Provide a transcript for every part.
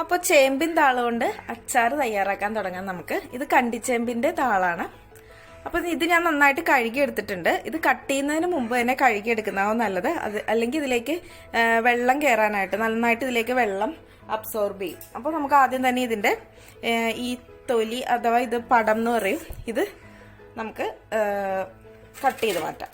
അപ്പോൾ ചേമ്പിൻ താളുകൊണ്ട് അച്ചാർ തയ്യാറാക്കാൻ തുടങ്ങാം നമുക്ക്. ഇത് കണ്ടിച്ചേമ്പിന്റെ താളാണ്. അപ്പോൾ ഇത് ഞാൻ നന്നായിട്ട് കഴുകി എടുത്തിട്ടുണ്ട് ഇത് കട്ട് ചെയ്യുന്നതിന് മുമ്പ് തന്നെ കഴുകി എടുക്കുന്നതാവും നല്ലത്? അത് അല്ലെങ്കിൽ ഇതിലേക്ക് വെള്ളം കയറാനായിട്ട് നന്നായിട്ട് ഇതിലേക്ക് വെള്ളം അബ്സോർബ് ചെയ്യും. അപ്പോൾ നമുക്ക് ആദ്യം തന്നെ ഇതിന്റെ ഈ തൊലി അഥവാ ഇത് പടം എന്ന് പറയും. ഇത് നമുക്ക് കട്ട് ചെയ്ത് മാറ്റാം.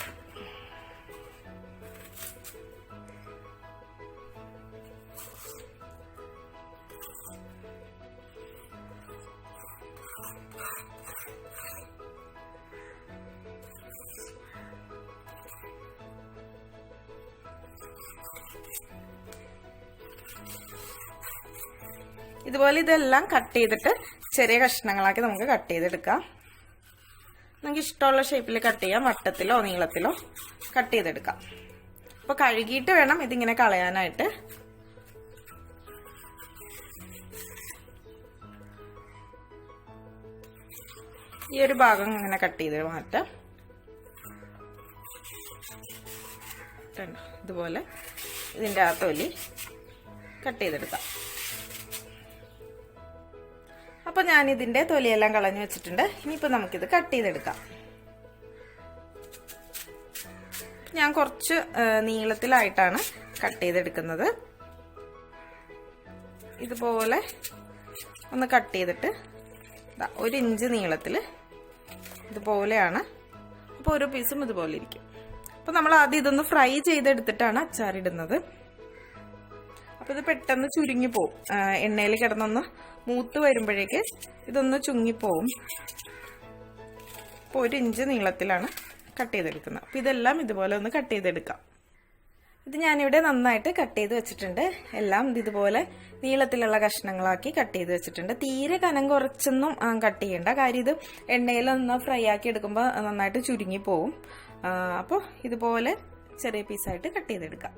ഇതുപോലെ ഇതെല്ലാം കട്ട് ചെയ്തിട്ട് ചെറിയ കഷ്ണങ്ങളാക്കി നമുക്ക് കട്ട് ചെയ്തെടുക്കാം. നമുക്ക് ഇഷ്ടമുള്ള ഷേപ്പിൽ കട്ട് ചെയ്യാം വട്ടത്തിലോ നീളത്തിലോ കട്ട് ചെയ്തെടുക്കാം. അപ്പോൾ കഴുകിയിട്ട് വേണം ഇതിങ്ങനെ കളയാനായിട്ട്. ഈ ഒരു ഭാഗം ഇങ്ങനെ കട്ട് ചെയ്ത് മാറ്റാം? ഇതുപോലെ ഇതിന്റെ ആ തൊലി കട്ട് ചെയ്തെടുക്കാം. അപ്പൊ ഞാൻ ഇതിന്റെ തൊലിയെല്ലാം കളഞ്ഞു വെച്ചിട്ടുണ്ട്. ഇനിയിപ്പോൾ നമുക്കിത് കട്ട് ചെയ്തെടുക്കാം. ഞാൻ കുറച്ച് നീളത്തിലായിട്ടാണ് കട്ട് ചെയ്തെടുക്കുന്നത്. ഇതുപോലെ ഒന്ന് കട്ട് ചെയ്തിട്ട് ഒരു ഇഞ്ച് നീളത്തിൽ ഇതുപോലെയാണ്. അപ്പോൾ ഓരോ പീസും ഇതുപോലെ ഇരിക്കും. അപ്പോൾ നമ്മൾ ആദ്യം ഇതൊന്ന് ഫ്രൈ ചെയ്തെടുത്തിട്ടാണ് അച്ചാറിടുന്നത്. അപ്പോൾ ഇത് പെട്ടെന്ന് ചുരുങ്ങി പോവും. എണ്ണയിൽ കിടന്നൊന്ന് മൂത്ത് വരുമ്പോഴേക്ക് ഇതൊന്ന് ചുങ്ങിപ്പോവും. അപ്പോൾ ഒരു ഇഞ്ച് നീളത്തിലാണ് കട്ട് ചെയ്തെടുക്കുന്നത്. അപ്പോൾ ഇതെല്ലാം ഇതുപോലെ ഒന്ന് കട്ട് ചെയ്തെടുക്കാം. ഇത് ഞാനിവിടെ നന്നായിട്ട് കട്ട് ചെയ്ത് വെച്ചിട്ടുണ്ട്. എല്ലാം ഇതുപോലെ നീളത്തിലുള്ള കഷ്ണങ്ങളാക്കി കട്ട് ചെയ്ത് വെച്ചിട്ടുണ്ട്. തീരെ കനം കുറച്ചൊന്നും കട്ട് ചെയ്യണ്ട. കാര്യം ഇത് എണ്ണയിലൊന്ന് ഫ്രൈ ആക്കി എടുക്കുമ്പോൾ നന്നായിട്ട് ചുരുങ്ങി പോവും അപ്പോൾ ഇതുപോലെ ചെറിയ പീസായിട്ട് കട്ട് ചെയ്തെടുക്കാം.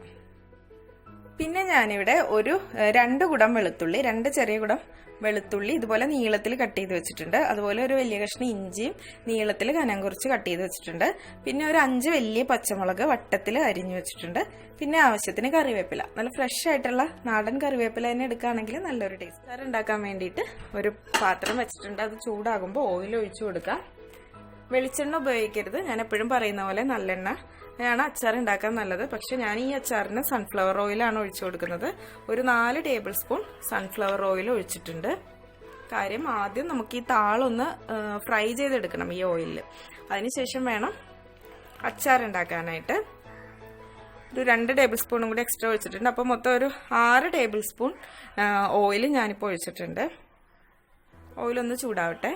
പിന്നെ ഞാനിവിടെ ഒരു രണ്ട് കുടം വെളുത്തുള്ളി രണ്ട് ചെറിയ കുടം വെളുത്തുള്ളി ഇതുപോലെ നീളത്തിൽ കട്ട് ചെയ്ത് വെച്ചിട്ടുണ്ട്. അതുപോലെ ഒരു വലിയ കഷ്ണം ഇഞ്ചിയും നീളത്തിൽ കനം കുറച്ച് കട്ട് ചെയ്ത് വെച്ചിട്ടുണ്ട്. പിന്നെ ഒരു അഞ്ച് വലിയ പച്ചമുളക് വട്ടത്തിൽ അരിഞ്ഞു വെച്ചിട്ടുണ്ട്. പിന്നെ ആവശ്യത്തിന് കറിവേപ്പില. നല്ല ഫ്രഷ് ആയിട്ടുള്ള നാടൻ കറിവേപ്പില തന്നെ എടുക്കുകയാണെങ്കിൽ നല്ലൊരു ടേസ്റ്റ് കറി ഉണ്ടാക്കാൻ വേണ്ടിയിട്ട് ഒരു പാത്രം വെച്ചിട്ടുണ്ട്. അത് ചൂടാകുമ്പോൾ ഓയിൽ ഒഴിച്ചു കൊടുക്കുക വെളിച്ചെണ്ണ ഉപയോഗിക്കരുത്. ഞാൻ എപ്പോഴും പറയുന്ന പോലെ നല്ലെണ്ണ ആണ് അച്ചാർ ഉണ്ടാക്കാൻ നല്ലത്. പക്ഷെ ഞാൻ ഈ അച്ചാറിന് സൺഫ്ലവർ ഓയിലാണ് ഒഴിച്ചു കൊടുക്കുന്നത്. ഒരു നാല് ടേബിൾ സ്പൂൺ സൺഫ്ലവർ ഓയിൽ ഒഴിച്ചിട്ടുണ്ട്. കാര്യം ആദ്യം നമുക്ക് ഈ താളൊന്ന് ഫ്രൈ ചെയ്തെടുക്കണം ഈ ഓയിലിൽ അതിനുശേഷം വേണം അച്ചാർ ഉണ്ടാക്കാനായിട്ട്. ഒരു രണ്ട് ടേബിൾ സ്പൂണും കൂടി എക്സ്ട്രാ ഒഴിച്ചിട്ടുണ്ട്. അപ്പോൾ മൊത്തം ഒരു ആറ് ടേബിൾ സ്പൂൺ ഓയിൽ ഞാനിപ്പോൾ ഒഴിച്ചിട്ടുണ്ട്. ഓയിലൊന്ന് ചൂടാവട്ടെ.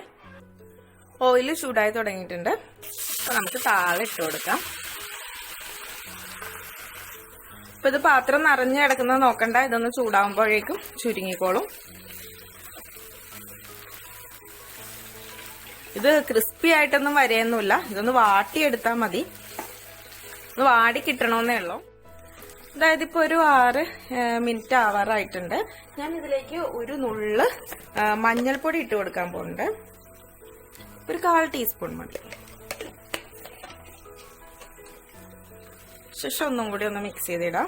ഓയിൽ ചൂടായി തുടങ്ങിയിട്ടുണ്ട്. അപ്പോൾ നമുക്ക് താളിട്ട് കൊടുക്കാം. അപ്പോൾ ഇത് പാത്രം നിറഞ്ഞു കിടക്കുന്നത് നോക്കണ്ട. ഇതൊന്ന് ചൂടാവുമ്പോഴേക്കും ചുരുങ്ങിക്കോളും. ഇത് ക്രിസ്പി ആയിട്ടൊന്നും വരെയൊന്നുമില്ല. ഇതൊന്ന് വാട്ടിയെടുത്താൽ മതി. ഒന്ന് വാടി കിട്ടണമെന്നേ ഉള്ളൂ. അതായത് ഇപ്പോൾ ഒരു ആറ് മിനിറ്റ് ആവാറായിട്ടുണ്ട്. ഞാൻ ഇതിലേക്ക് ഒരു നുള്ള് മഞ്ഞൾപ്പൊടി ഇട്ട് കൊടുക്കാൻ പോകുന്നുണ്ട് ഒരു കാൽ ടീസ്പൂൺ മതി. ശേഷം ഒന്നും കൂടി ഒന്ന് മിക്സ് ചെയ്തിടാം.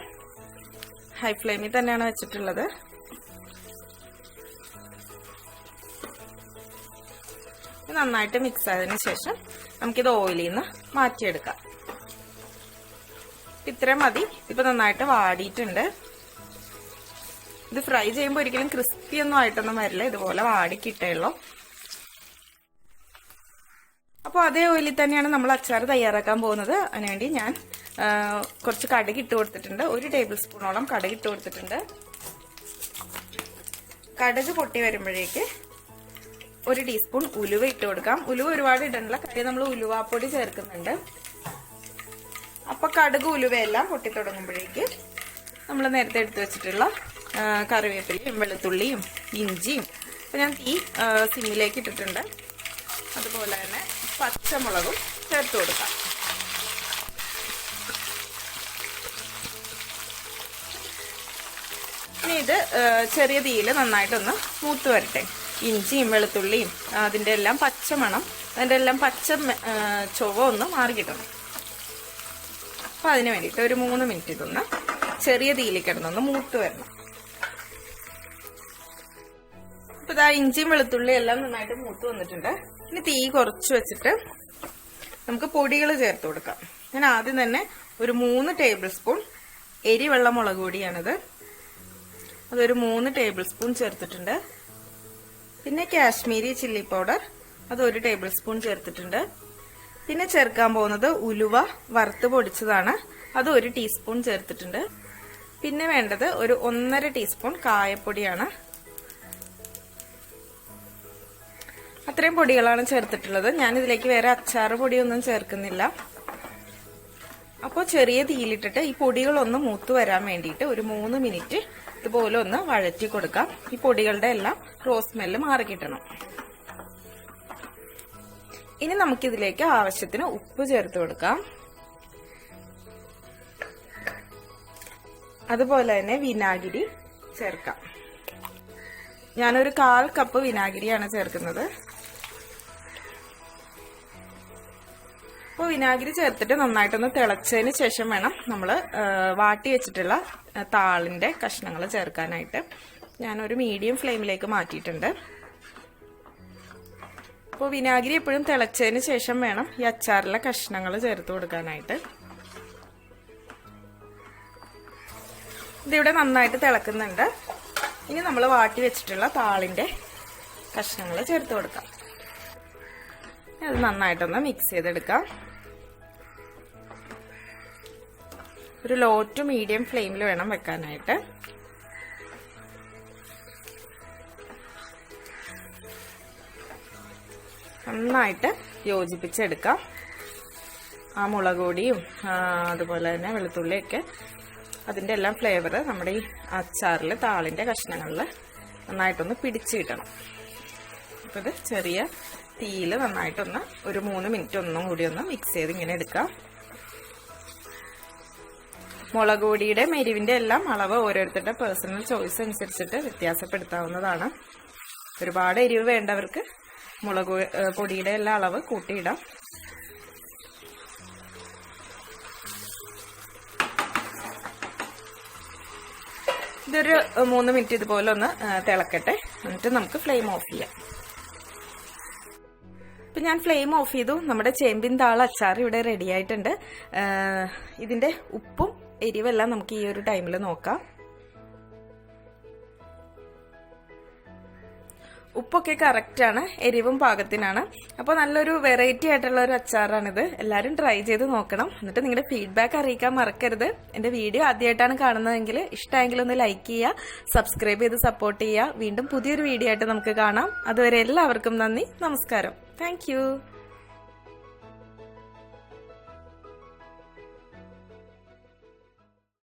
ഹൈ ഫ്ലെയിമിൽ തന്നെയാണ് വെച്ചിട്ടുള്ളത്. നന്നായിട്ട് മിക്സ് ആയതിനു ശേഷം നമുക്കിത് ഓയിലിൽ നിന്ന് മാറ്റിയെടുക്കാം. ഇത്രയും മതി. ഇപ്പൊ നന്നായിട്ട് വാടിയിട്ടുണ്ട്. ഇത് ഫ്രൈ ചെയ്യുമ്പോൾ ഒരിക്കലും ക്രിസ്പി ഒന്നും ആയിട്ടൊന്നും വരില്ല. ഇതുപോലെ വാടി കിട്ടുള്ളൂ അപ്പോൾ അതേ ഓയിലിൽ തന്നെയാണ് നമ്മൾ അച്ചാർ തയ്യാറാക്കാൻ പോകുന്നത്. അതിനുവേണ്ടി ഞാൻ കുറച്ച് കടുക് ഇട്ട് കൊടുത്തിട്ടുണ്ട്. ഒരു ടേബിൾ സ്പൂണോളം കടുക് ഇട്ട് കൊടുത്തിട്ടുണ്ട്. കടുക് പൊട്ടി വരുമ്പോഴേക്ക് ഒരു ടീസ്പൂൺ ഉലുവ ഇട്ട് കൊടുക്കാം. ഉലുവ ഒരുപാട് ഇടണില്ല കാര്യം നമ്മൾ ഉലുവാപ്പൊടി ചേർക്കുന്നുണ്ട്. അപ്പൊ കടുക് ഉലുവയെല്ലാം പൊട്ടി തുടങ്ങുമ്പോഴേക്ക് നമ്മൾ നേരത്തെ എടുത്തു വെച്ചിട്ടുള്ള കറിവേപ്പിലയും വെളുത്തുള്ളിയും ഇഞ്ചിയും അപ്പൊ ഞാൻ തീ സിമ്മിലേക്ക് ഇട്ടിട്ടുണ്ട്. അതുപോലെ തന്നെ പച്ചമുളകും ചേർത്ത് കൊടുക്കാം. ഇനി ഇത് ചെറിയ തീയിൽ നന്നായിട്ടൊന്ന് മൂത്ത് വരട്ടെ. ഇഞ്ചിയും വെളുത്തുള്ളിയും അതിന്റെ എല്ലാം പച്ചമണം അതിന്റെ എല്ലാം പച്ച ചുവ ഒന്ന് മാറി കിട്ടണം അപ്പം അതിന് വേണ്ടിയിട്ട് ഒരു മൂന്ന് മിനിറ്റ് ഇതൊന്ന് ചെറിയ തീയിൽ കിടന്നൊന്ന് മൂത്ത് വരണം. അപ്പം ഇതാ ഇഞ്ചിയും വെളുത്തുള്ളിയും എല്ലാം നന്നായിട്ട് മൂത്ത് വന്നിട്ടുണ്ട്. ഇനി തീ കുറച്ച് വെച്ചിട്ട് നമുക്ക് പൊടികൾ ചേർത്ത് കൊടുക്കാം. ഞാൻ ആദ്യം തന്നെ ഒരു മൂന്ന് ടേബിൾ സ്പൂൺ എരിവെള്ള മുളക് പൊടിയാണിത്. അതൊരു മൂന്ന് ടേബിൾ സ്പൂൺ ചേർത്തിട്ടുണ്ട്. പിന്നെ കാശ്മീരി ചില്ലി പൗഡർ അത് ഒരു ടേബിൾ സ്പൂൺ ചേർത്തിട്ടുണ്ട്. പിന്നെ ചേർക്കാൻ പോകുന്നത് ഉലുവ വറുത്ത് പൊടിച്ചതാണ്. അത് ഒരു ടീസ്പൂൺ ചേർത്തിട്ടുണ്ട്. പിന്നെ വേണ്ടത് ഒരു ഒന്നര ടീസ്പൂൺ കായപ്പൊടിയാണ്. അത്രയും പൊടികളാണ് ചേർത്തിട്ടുള്ളത്. ഞാൻ ഇതിലേക്ക് വേറെ അച്ചാറ് പൊടിയൊന്നും ചേർക്കുന്നില്ല. അപ്പോൾ ചെറിയ തീയിലിട്ടിട്ട് ഈ പൊടികളൊന്ന് മൂത്ത് വരാൻ വേണ്ടിയിട്ട് ഒരു മൂന്ന് മിനിറ്റ് ഇതുപോലെ ഒന്ന് വഴറ്റി കൊടുക്കാം. ഈ പൊടികളുടെ എല്ലാം റോസ് സ്മെല്ല് മാറി കിട്ടണം. ഇനി നമുക്കിതിലേക്ക് ആവശ്യത്തിന് ഉപ്പ് ചേർത്ത് കൊടുക്കാം. അതുപോലെ തന്നെ വിനാഗിരി ചേർക്കാം. ഞാനൊരു കാൽ കപ്പ് വിനാഗിരിയാണ് ചേർക്കുന്നത്. അപ്പോൾ വിനാഗിരി ചേർത്തിട്ട് നന്നായിട്ടൊന്ന് തിളച്ചതിന് ശേഷം വേണം നമ്മൾ വാട്ടി വെച്ചിട്ടുള്ള താളിന്റെ കഷ്ണങ്ങൾ ചേർക്കാനായിട്ട്. ഞാനൊരു മീഡിയം ഫ്ലെയിമിലേക്ക് മാറ്റിയിട്ടുണ്ട്. അപ്പോൾ വിനാഗിരി എപ്പോഴും തിളച്ചതിന് ശേഷം വേണം ഈ അച്ചാറിലെ കഷ്ണങ്ങൾ ചേർത്ത് കൊടുക്കാനായിട്ട്. ഇതിവിടെ നന്നായിട്ട് തിളക്കുന്നുണ്ട്. ഇനി നമ്മൾ വാട്ടി വെച്ചിട്ടുള്ള താളിന്റെ കഷ്ണങ്ങൾ ചേർത്ത് കൊടുക്കാം. അത് നന്നായിട്ടൊന്ന് മിക്സ് ചെയ്തെടുക്കാം. ഒരു ലോ ടു മീഡിയം ഫ്ലെയിമിൽ വേണം വെക്കാനായിട്ട്. നന്നായിട്ട് യോജിപ്പിച്ചെടുക്കാം. ആ മുളക് പൊടിയും അതുപോലെ തന്നെ വെളുത്തുള്ളിയൊക്കെ അതിന്റെ എല്ലാം ഫ്ലേവർ നമ്മുടെ ഈ അച്ചാറിൽ താളിന്റെ കഷ്ണങ്ങളിൽ നന്നായിട്ടൊന്ന് പിടിച്ച് കിട്ടണം. അപ്പോൾ ഇത് ചെറിയ തീയിൽ നന്നായിട്ടൊന്ന് ഒരു മൂന്ന് മിനിറ്റ് ഒന്നും കൂടി ഒന്ന് മിക്സ് ചെയ്ത് ഇങ്ങനെ എടുക്കാം. മുളക് പൊടിയുടെ മെരിവിന്റെ എല്ലാം അളവ് ഓരോരുത്തരുടെ പേഴ്സണൽ ചോയ്സ് അനുസരിച്ചിട്ട് വ്യത്യാസപ്പെടുത്താവുന്നതാണ്. ഒരുപാട് എരിവ് വേണ്ടവർക്ക് മുളക് പൊടിയുടെ എല്ലാ അളവ് കൂട്ടിയിടാം. ഇതൊരു മൂന്ന് മിനിറ്റ് ഇതുപോലെ ഒന്ന് തിളക്കട്ടെ. എന്നിട്ട് നമുക്ക് ഫ്ലെയിം ഓഫ് ചെയ്യാം. ഇപ്പൊ ഞാൻ ഫ്ലെയിം ഓഫ് ചെയ്തു. നമ്മുടെ ചേമ്പിൻ താള അച്ചാർ ഇവിടെ റെഡി ആയിട്ടുണ്ട്. ഇതിന്റെ ഉപ്പും എരിവെല്ലാം നമുക്ക് ഈ ഒരു ടൈമിൽ നോക്കാം. ഉപ്പൊക്കെ കറക്റ്റ് ആണ്. എരിവും പാകത്തിനാണ്. അപ്പോൾ നല്ലൊരു വെറൈറ്റി ആയിട്ടുള്ള ഒരു അച്ചാറാണിത്. എല്ലാവരും ട്രൈ ചെയ്ത് നോക്കണം. എന്നിട്ട് നിങ്ങളുടെ ഫീഡ്ബാക്ക് അറിയിക്കാൻ മറക്കരുത്. എന്റെ വീഡിയോ ആദ്യമായിട്ടാണ് കാണുന്നതെങ്കിൽ ഇഷ്ടമെങ്കിൽ ഒന്ന് ലൈക്ക് ചെയ്യുക സബ്സ്ക്രൈബ് ചെയ്ത് സപ്പോർട്ട് ചെയ്യുക. വീണ്ടും പുതിയൊരു വീഡിയോ ആയിട്ട് നമുക്ക് കാണാം. അതുവരെ എല്ലാവർക്കും നന്ദി. നമസ്കാരം. Thank you.